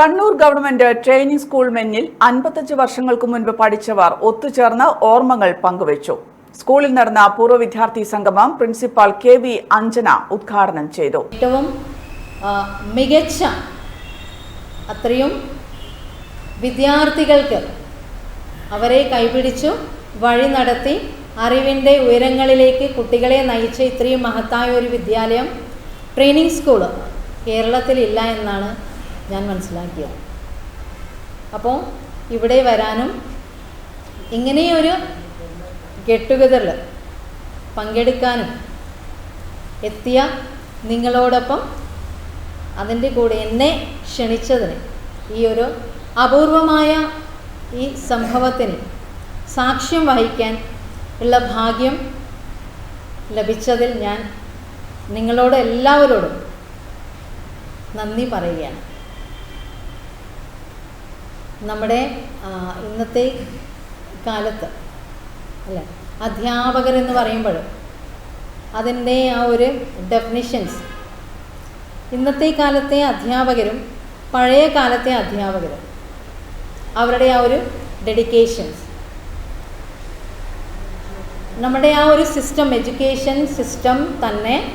Kannur government training school മെന്നിൽ അൻപത്തഞ്ച് വർഷങ്ങൾക്ക് മുൻപ് പഠിച്ചവർ ഒത്തുചേർന്ന് ഓർമ്മകൾ പങ്കുവച്ചു. സ്കൂളിൽ നടന്ന പൂർവ വിദ്യാർത്ഥി സംഗമം പ്രിൻസിപ്പാൾ കെ വി അഞ്ജന ഉദ്ഘാടനം ചെയ്തു. ഏറ്റവും മികച്ച അത്രയും വിദ്യാർത്ഥികൾക്ക് അവരെ കൈപിടിച്ചു വഴി നടത്തി അറിവിന്റെ ഉയരങ്ങളിലേക്ക് കുട്ടികളെ നയിച്ച ഇത്രയും മഹത്തായ ഒരു വിദ്യാലയം ട്രെയിനിങ് സ്കൂൾ കേരളത്തിലില്ല എന്നാണ് ഞാൻ മനസ്സിലാക്കിയത് അപ്പോൾ ഇവിടെ വരാനും ഇങ്ങനെയൊരു ഗെറ്റ് ടുഗദറിൽ പങ്കെടുക്കാനും എത്തിയ നിങ്ങളോടൊപ്പം അതിന്റെ കൂടെ എന്നെ ക്ഷണിച്ചതിന് ഈ ഒരു അപൂർവമായ ഈ സംഭവത്തിന് സാക്ഷ്യം വഹിക്കാൻ ഉള്ള ഭാഗ്യം ലഭിച്ചതിൽ ഞാൻ നിങ്ങളോട് എല്ലാവരോടും നന്ദി പറയുകയാണ്. നമ്മുടെ ഇന്നത്തെ കാലത്ത് അല്ലേ? അധ്യാപകരെന്ന് പറയുമ്പോൾ അതിന്റെ ആ ഒരു ഡെഫിനിഷൻസ് ഇന്നത്തെ കാലത്തെ അധ്യാപകരും പഴയ കാലത്തെ അധ്യാപകരും അവരുടെ ആ ഒരു ഡെഡിക്കേഷൻസ് നമ്മുടെ ആ ഒരു സിസ്റ്റം എഡ്യൂക്കേഷൻ സിസ്റ്റം തന്നെ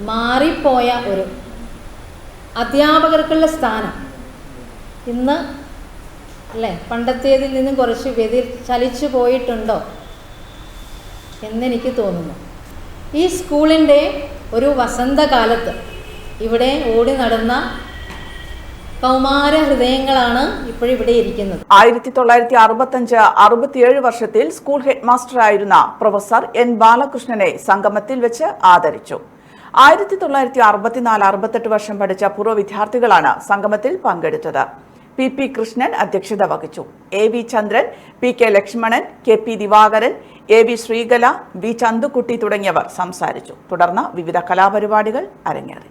മാറിപ്പോയ ഒരു അധ്യാപകർക്കുള്ള സ്ഥാനം. ഇന്ന് അല്ലേ? പണ്ടത്തേതിൽ നിന്നും കുറച്ച് വ്യതി ചലിച്ചു പോയിട്ടുണ്ടോ? എന്നെനിക്ക് തോന്നുന്നു. ഈ സ്കൂളിന്റെ ഒരു വസന്തകാലത്ത് ഇവിടെ ഓടി നടന്ന കൗമാര ഹൃദയങ്ങളാണ് ഇപ്പോഴിവിടെ ഇരിക്കുന്നത്. ആയിരത്തി തൊള്ളായിരത്തി അറുപത്തഞ്ച് അറുപത്തിയേഴ് വർഷത്തിൽ സ്കൂൾ ഹെഡ് മാസ്റ്ററായിരുന്ന പ്രൊഫസർ എൻ ബാലകൃഷ്ണനെ സംഗമത്തിൽ വെച്ച് ആദരിച്ചു. ആയിരത്തി തൊള്ളായിരത്തി അറുപത്തിനാല് അറുപത്തെട്ട് വർഷം പഠിച്ച പൂർവ വിദ്യാർത്ഥികളാണ് സംഗമത്തിൽ പങ്കെടുത്തത്. പി പി കൃഷ്ണൻ അധ്യക്ഷത വഹിച്ചു. A V Chandran P K Lakshmanan K P Divakaran A V Sreekala V Chanthukutty തുടങ്ങിയവർ സംസാരിച്ചു. തുടർന്ന് വിവിധ കലാപരിപാടികൾ അരങ്ങേറി.